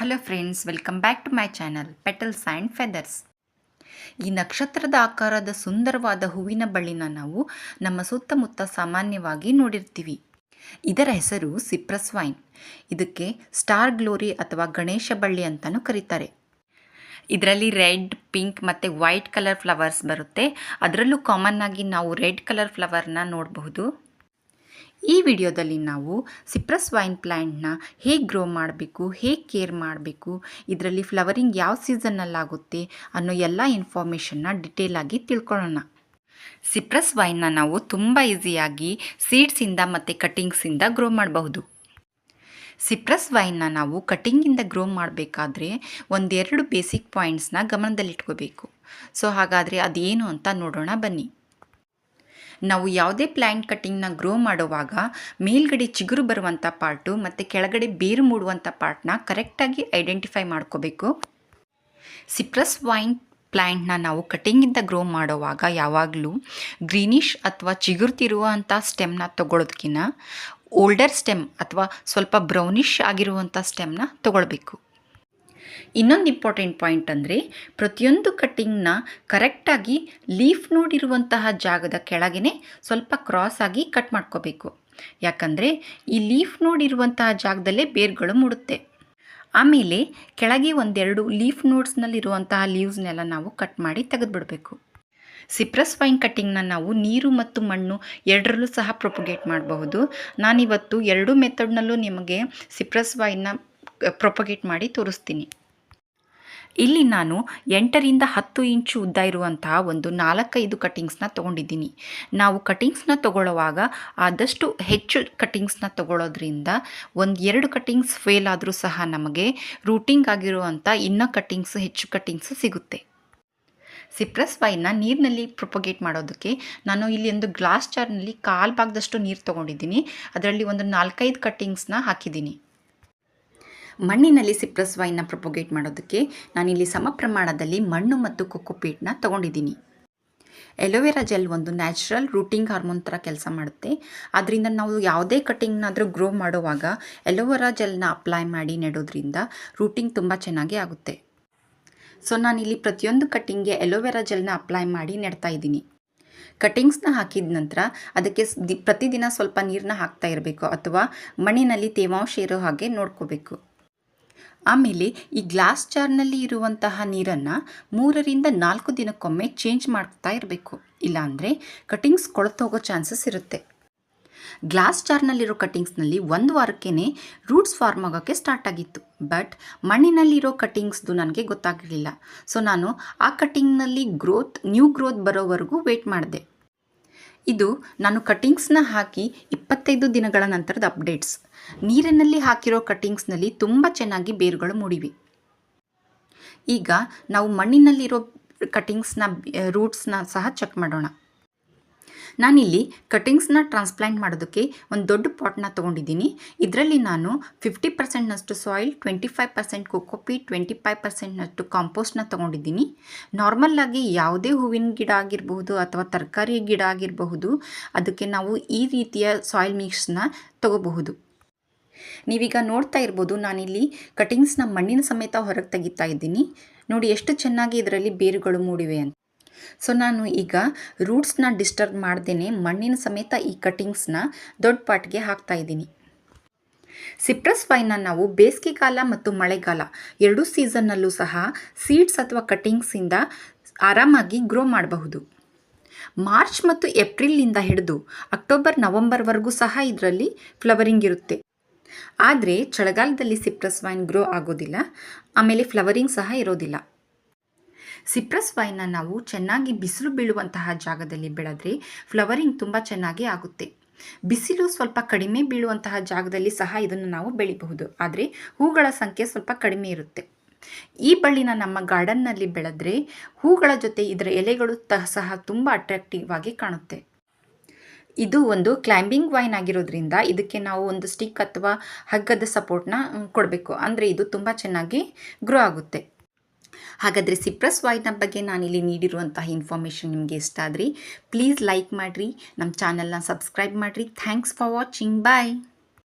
Hello friends welcome back to my channel petals and feathers ಈ ನಕ್ಷತ್ರದ ಆಕಾರದ ಸುಂದರವಾದ ಹೂವಿನ ಬಳ್ಳಿನ ನಾವು ನಮ್ಮ ಸುತ್ತಮುತ್ತ ಸಾಮಾನ್ಯವಾಗಿ ನೋಡಿರ್ತೀವಿ. ಇದರ ಹೆಸರು ಸಿಪ್ರಸ್ ವೈನ್ ಇದಕ್ಕೆ ಸ್ಟಾರ್ ಗ್ಲೋರಿ ಅಥವಾ ಗಣೇಶ ಬಳ್ಳಿ ಅಂತಲೂ ಕರೀತಾರೆ. ಇದರಲ್ಲಿ ರೆಡ್, ಪಿಂಕ್ ಮತ್ತು ವೈಟ್ ಕಲರ್ ಫ್ಲವರ್ಸ್ ಬರುತ್ತೆ. ಅದರಲ್ಲೂ ಕಾಮನ್ ಆಗಿ ನಾವು ರೆಡ್ ಕಲರ್ ಫ್ಲವರ್ನ ನೋಡಬಹುದು. ಈ ವಿಡಿಯೋದಲ್ಲಿ ನಾವು ಸಿಪ್ರಸ್ ವೈನ್ ಪ್ಲ್ಯಾಂಟ್ನ ಹೇಗೆ ಗ್ರೋ ಮಾಡಬೇಕು, ಹೇಗೆ ಕೇರ್ ಮಾಡಬೇಕು, ಇದರಲ್ಲಿ ಫ್ಲವರಿಂಗ್ ಯಾವ ಸೀಸನ್ನಲ್ಲಾಗುತ್ತೆ ಅನ್ನೋ ಎಲ್ಲ ಇನ್ಫಾರ್ಮೇಷನ್ನ ಡಿಟೇಲಾಗಿ ತಿಳ್ಕೊಳ್ಳೋಣ. ಸಿಪ್ರಸ್ ವೈನ್ನ ನಾವು ತುಂಬ ಈಸಿಯಾಗಿ ಸೀಡ್ಸಿಂದ ಮತ್ತು ಕಟ್ಟಿಂಗ್ಸಿಂದ ಗ್ರೋ ಮಾಡಬಹುದು. ಸಿಪ್ರಸ್ ವೈನ್ನ ನಾವು ಕಟ್ಟಿಂಗಿಂದ ಗ್ರೋ ಮಾಡಬೇಕಾದ್ರೆ ಒಂದೆರಡು ಬೇಸಿಕ್ ಪಾಯಿಂಟ್ಸ್ನ ಗಮನದಲ್ಲಿಟ್ಕೋಬೇಕು. ಸೊ ಹಾಗಾದರೆ ಅದೇನು ಅಂತ ನೋಡೋಣ ಬನ್ನಿ. ನಾವು ಯಾವುದೇ ಪ್ಲ್ಯಾಂಟ್ ಕಟ್ಟಿಂಗ್ನ ಗ್ರೋ ಮಾಡುವಾಗ ಮೇಲ್ಗಡೆ ಚಿಗುರು ಬರುವಂಥ ಪಾರ್ಟು ಮತ್ತು ಕೆಳಗಡೆ ಬೇರು ಮೂಡುವಂಥ ಪಾರ್ಟ್ನ ಕರೆಕ್ಟಾಗಿ ಐಡೆಂಟಿಫೈ ಮಾಡ್ಕೋಬೇಕು. ಸಿಪ್ರಸ್ ವೈನ್ ಪ್ಲ್ಯಾಂಟ್ನ ನಾವು ಕಟ್ಟಿಂಗಿಂದ ಗ್ರೋ ಮಾಡುವಾಗ ಯಾವಾಗಲೂ ಗ್ರೀನಿಷ್ ಅಥವಾ ಚಿಗುರ್ತಿರುವಂಥ ಸ್ಟೆಮ್ನ ತಗೊಳ್ಳೋದಕ್ಕಿಂತ ಓಲ್ಡರ್ ಸ್ಟೆಮ್ ಅಥವಾ ಸ್ವಲ್ಪ ಬ್ರೌನಿಷ್ ಆಗಿರುವಂಥ ಸ್ಟೆಮ್ನ ತಗೊಳ್ಬೇಕು. ಇನ್ನೊಂದು ಇಂಪಾರ್ಟೆಂಟ್ ಪಾಯಿಂಟ್ ಅಂದರೆ ಪ್ರತಿಯೊಂದು ಕಟ್ಟಿಂಗ್ನ ಕರೆಕ್ಟಾಗಿ ಲೀಫ್ ನೋಡಿರುವಂತಹ ಜಾಗದ ಕೆಳಗೆ ಸ್ವಲ್ಪ ಕ್ರಾಸ್ ಆಗಿ ಕಟ್ ಮಾಡ್ಕೋಬೇಕು. ಯಾಕಂದರೆ ಈ ಲೀಫ್ ನೋಡಿರುವಂತಹ ಜಾಗದಲ್ಲೇ ಬೇರ್ಗಳು ಮೂಡುತ್ತೆ. ಆಮೇಲೆ ಕೆಳಗೆ ಒಂದೆರಡು ಲೀಫ್ ನೋಡ್ಸ್ನಲ್ಲಿರುವಂತಹ ಲೀವ್ಸ್ನೆಲ್ಲ ನಾವು ಕಟ್ ಮಾಡಿ ತೆಗೆದುಬಿಡಬೇಕು. ಸಿಪ್ರಸ್ ವೈನ್ ಕಟ್ಟಿಂಗ್ನ ನಾವು ನೀರು ಮತ್ತು ಮಣ್ಣು ಎರಡರಲ್ಲೂ ಸಹ ಪ್ರೊಪಗೇಟ್ ಮಾಡಬಹುದು. ನಾನಿವತ್ತು ಎರಡೂ ಮೆಥಡ್ನಲ್ಲೂ ನಿಮಗೆ ಸಿಪ್ರಸ್ ವೈನ್ನ ಪ್ರೊಪಗೇಟ್ ಮಾಡಿ ತೋರಿಸ್ತೀನಿ. ಇಲ್ಲಿ ನಾನು ಎಂಟರಿಂದ ಹತ್ತು ಇಂಚು ಉದ್ದ ಇರುವಂತಹ ಒಂದು ನಾಲ್ಕೈದು ಕಟ್ಟಿಂಗ್ಸ್ನ ತೊಗೊಂಡಿದ್ದೀನಿ. ನಾವು ಕಟ್ಟಿಂಗ್ಸ್ನ ತೊಗೊಳ್ಳುವಾಗ ಆದಷ್ಟು ಹೆಚ್ಚು ಕಟ್ಟಿಂಗ್ಸ್ನ ತೊಗೊಳ್ಳೋದ್ರಿಂದ ಒಂದು ಎರಡು ಕಟ್ಟಿಂಗ್ಸ್ ಫೇಲ್ ಆದರೂ ಸಹ ನಮಗೆ ರೂಟಿಂಗ್ ಆಗಿರುವಂಥ ಇನ್ನೂ ಕಟ್ಟಿಂಗ್ಸ್, ಹೆಚ್ಚು ಕಟ್ಟಿಂಗ್ಸ್ ಸಿಗುತ್ತೆ. ಸಿಪ್ರಸ್ ವೈನ್ನ ನೀರಿನಲ್ಲಿ ಪ್ರೊಪಗೇಟ್ ಮಾಡೋದಕ್ಕೆ ನಾನು ಇಲ್ಲಿ ಒಂದು ಗ್ಲಾಸ್ ಜಾರ್ನಲ್ಲಿ ಕಾಲು ಭಾಗದಷ್ಟು ನೀರು ತೊಗೊಂಡಿದ್ದೀನಿ. ಅದರಲ್ಲಿ ಒಂದು ನಾಲ್ಕೈದು ಕಟ್ಟಿಂಗ್ಸ್ನ ಹಾಕಿದ್ದೀನಿ. ಮಣ್ಣಿನಲ್ಲಿ ಸಿಪ್ರಸ್ ವೈನ್ನ ಪ್ರೊಪೊಗೇಟ್ ಮಾಡೋದಕ್ಕೆ ನಾನಿಲ್ಲಿ ಸಮ ಪ್ರಮಾಣದಲ್ಲಿ ಮಣ್ಣು ಮತ್ತು ಕೊಕೊಪೀಟ್ನ ತೊಗೊಂಡಿದ್ದೀನಿ. ಎಲೋವೆರಾ ಜೆಲ್ ಒಂದು ನ್ಯಾಚುರಲ್ ರೂಟಿಂಗ್ ಹಾರ್ಮೋನ್ ಥರ ಕೆಲಸ ಮಾಡುತ್ತೆ. ಅದರಿಂದ ನಾವು ಯಾವುದೇ ಕಟಿಂಗ್ನಾದರೂ ಗ್ರೋ ಮಾಡುವಾಗ ಎಲೋವೆರಾ ಜೆಲ್ನ ಅಪ್ಲೈ ಮಾಡಿ ನೆಡೋದ್ರಿಂದ ರೂಟಿಂಗ್ ತುಂಬ ಚೆನ್ನಾಗಿ ಆಗುತ್ತೆ. ಸೊ, ನಾನಿಲ್ಲಿ ಪ್ರತಿಯೊಂದು ಕಟ್ಟಿಂಗ್ಗೆ ಎಲೋವೆರಾ ಜೆಲ್ನ ಅಪ್ಲೈ ಮಾಡಿ ನೆಡ್ತಾ ಇದ್ದೀನಿ. ಕಟ್ಟಿಂಗ್ಸ್ನ ಹಾಕಿದ ನಂತರ ಅದಕ್ಕೆ ಪ್ರತಿದಿನ ಸ್ವಲ್ಪ ನೀರನ್ನ ಹಾಕ್ತಾ ಇರಬೇಕು ಅಥವಾ ಮಣ್ಣಿನಲ್ಲಿ ತೇವಾಂಶ ಇರೋ ಹಾಗೆ ನೋಡ್ಕೋಬೇಕು. ಆಮೇಲೆ ಈ ಗ್ಲಾಸ್ ಜಾರ್ನಲ್ಲಿ ಇರುವಂತಹ ನೀರನ್ನು ಮೂರರಿಂದ ನಾಲ್ಕು ದಿನಕ್ಕೊಮ್ಮೆ ಚೇಂಜ್ ಮಾಡ್ತಾ ಇರಬೇಕು. ಇಲ್ಲಾಂದರೆ ಕಟಿಂಗ್ಸ್ ಕೊಳತೋಗೋ ಚಾನ್ಸಸ್ ಇರುತ್ತೆ. ಗ್ಲಾಸ್ ಜಾರ್ನಲ್ಲಿರೋ ಕಟಿಂಗ್ಸ್ನಲ್ಲಿ ಒಂದು ವಾರಕ್ಕೇ ರೂಟ್ಸ್ ಫಾರ್ಮ್ ಆಗೋಕ್ಕೆ ಸ್ಟಾರ್ಟ್ ಆಗಿತ್ತು. ಬಟ್ ಮಣ್ಣಿನಲ್ಲಿರೋ ಕಟಿಂಗ್ಸ್ದು ನನಗೆ ಗೊತ್ತಾಗಿರಲಿಲ್ಲ ಸೊ ನಾನು ಆ ಕಟಿಂಗ್ನಲ್ಲಿ ಗ್ರೋತ್, ನ್ಯೂ ಗ್ರೋತ್ ಬರೋವರೆಗೂ ವೇಟ್ ಮಾಡಿದೆ. ಇದು ನಾನು ಕಟ್ಟಿಂಗ್ಸ್ನ ಹಾಕಿ ಇಪ್ಪತ್ತೈದು ದಿನಗಳ ನಂತರದ ಅಪ್ಡೇಟ್ಸ್. ನೀರಿನಲ್ಲಿ ಹಾಕಿರೋ ಕಟಿಂಗ್ಸ್ನಲ್ಲಿ ತುಂಬ ಚೆನ್ನಾಗಿ ಬೇರುಗಳು ಮೂಡಿವೆ. ಈಗ ನಾವು ಮಣ್ಣಿನಲ್ಲಿರೋ ಕಟ್ಟಿಂಗ್ಸ್ನ ರೂಟ್ಸ್ನ ಸಹ ಚೆಕ್ ಮಾಡೋಣ. ನಾನಿಲ್ಲಿ ಕಟಿಂಗ್ಸ್ನ ಟ್ರಾನ್ಸ್ಪ್ಲಾಂಟ್ ಮಾಡೋದಕ್ಕೆ ಒಂದು ದೊಡ್ಡ ಪಾಟ್ನ ತೊಗೊಂಡಿದ್ದೀನಿ. ಇದರಲ್ಲಿ ನಾನು ಫಿಫ್ಟಿ ಪರ್ಸೆಂಟ್ನಷ್ಟು soil, twenty five percent cocopeat twenty five ಪರ್ಸೆಂಟ್ನಷ್ಟು ಕಾಂಪೋಸ್ಟ್ನ ತೊಗೊಂಡಿದ್ದೀನಿ. ನಾರ್ಮಲ್ಲಾಗಿ ಯಾವುದೇ ಹೂವಿನ ಗಿಡ ಆಗಿರಬಹುದು ಅಥವಾ ತರಕಾರಿ ಗಿಡ ಆಗಿರಬಹುದು, ಅದಕ್ಕೆ ನಾವು ಈ ರೀತಿಯ ಸಾಯಿಲ್ ಮಿಕ್ಸ್ನ ತಗೋಬಹುದು. ನೀವೀಗ ನೋಡ್ತಾ ಇರ್ಬೋದು, ನಾನಿಲ್ಲಿ ಕಟಿಂಗ್ಸ್ನ ಮಣ್ಣಿನ ಸಮೇತ ಹೊರಗೆ ತೆಗಿತಾ ಇದ್ದೀನಿ. ನೋಡಿ, ಎಷ್ಟು ಚೆನ್ನಾಗಿ ಇದರಲ್ಲಿ ಬೇರುಗಳು ಮೂಡಿವೆ ಅಂತ. ಸೊ ನಾನು ಈಗ ರೂಟ್ಸ್ನ ಡಿಸ್ಟರ್ಬ್ ಮಾಡ್ದೇ ಮಣ್ಣಿನ ಸಮೇತ ಈ ಕಟಿಂಗ್ಸ್ನ ದೊಡ್ಡ ಪಾಟ್ಗೆ ಹಾಕ್ತಾ ಇದ್ದೀನಿ. ಸಿಪ್ರಸ್ ವೈನ ನಾವು ಬೇಸಿಗೆಗಾಲ ಮತ್ತು ಮಳೆಗಾಲ ಎರಡೂ ಸೀಸನ್ನಲ್ಲೂ ಸಹ ಸೀಡ್ಸ್ ಅಥವಾ ಕಟಿಂಗ್ಸಿಂದ ಆರಾಮಾಗಿ ಗ್ರೋ ಮಾಡಬಹುದು. ಮಾರ್ಚ್ ಮತ್ತು ಏಪ್ರಿಲ್ನಿಂದ ಹಿಡಿದು ಅಕ್ಟೋಬರ್ ನವಂಬರ್ವರೆಗೂ ಸಹ ಇದರಲ್ಲಿ ಫ್ಲವರಿಂಗ್ ಇರುತ್ತೆ. ಆದರೆ, ಚಳಿಗಾಲದಲ್ಲಿ ಸಿಪ್ರಸ್ ವೈನ್ ಗ್ರೋ ಆಗೋದಿಲ್ಲ, ಆಮೇಲೆ ಫ್ಲವರಿಂಗ್ ಸಹ ಇರೋದಿಲ್ಲ. ಸಿಪ್ರಸ್ ವೈನ್ನ ನಾವು ಚೆನ್ನಾಗಿ ಬಿಸಿಲು ಬೀಳುವಂತಹ ಜಾಗದಲ್ಲಿ ಬೆಳೆದ್ರೆ ಫ್ಲವರಿಂಗ್ ತುಂಬ ಚೆನ್ನಾಗಿ ಆಗುತ್ತೆ. ಬಿಸಿಲು ಸ್ವಲ್ಪ ಕಡಿಮೆ ಬೀಳುವಂತಹ ಜಾಗದಲ್ಲಿ ಸಹ ಇದನ್ನು ನಾವು ಬೆಳಿಬಹುದು. ಆದರೆ ಹೂಗಳ ಸಂಖ್ಯೆ ಸ್ವಲ್ಪ ಕಡಿಮೆ ಇರುತ್ತೆ. ಈ ಬಳ್ಳಿನ ನಮ್ಮ ಗಾರ್ಡನ್ನಲ್ಲಿ ಬೆಳೆದ್ರೆ ಹೂಗಳ ಜೊತೆ ಇದರ ಎಲೆಗಳು ಸಹ ತುಂಬ ಅಟ್ರಾಕ್ಟಿವ್ ಆಗಿ ಕಾಣುತ್ತೆ. ಇದು ಒಂದು ಕ್ಲೈಂಬಿಂಗ್ ವೈನ್ ಆಗಿರೋದ್ರಿಂದ ಇದಕ್ಕೆ ನಾವು ಒಂದು ಸ್ಟಿಕ್ ಅಥವಾ ಹಗ್ಗದ ಸಪೋರ್ಟ್ನ ಕೊಡಬೇಕು. ಅಂದರೆ ಇದು ತುಂಬ ಚೆನ್ನಾಗಿ ಗ್ರೋ ಆಗುತ್ತೆ. ಹಾಗಾದರೆ ಸಿಪ್ರಸ್ ವೈನ ಬಗ್ಗೆ ನಾನಿಲ್ಲಿ ನೀಡಿರುವಂತಹ ಇನ್ಫಾರ್ಮೇಷನ್ ನಿಮಗೆ ಇಷ್ಟ ಆದ್ರಿ ಪ್ಲೀಸ್ ಲೈಕ್ ಮಾಡಿರಿ ನಮ್ಮ ಚಾನಲ್ನ ಸಬ್ಸ್ಕ್ರೈಬ್ ಮಾಡಿರಿ. Thanks for watching bye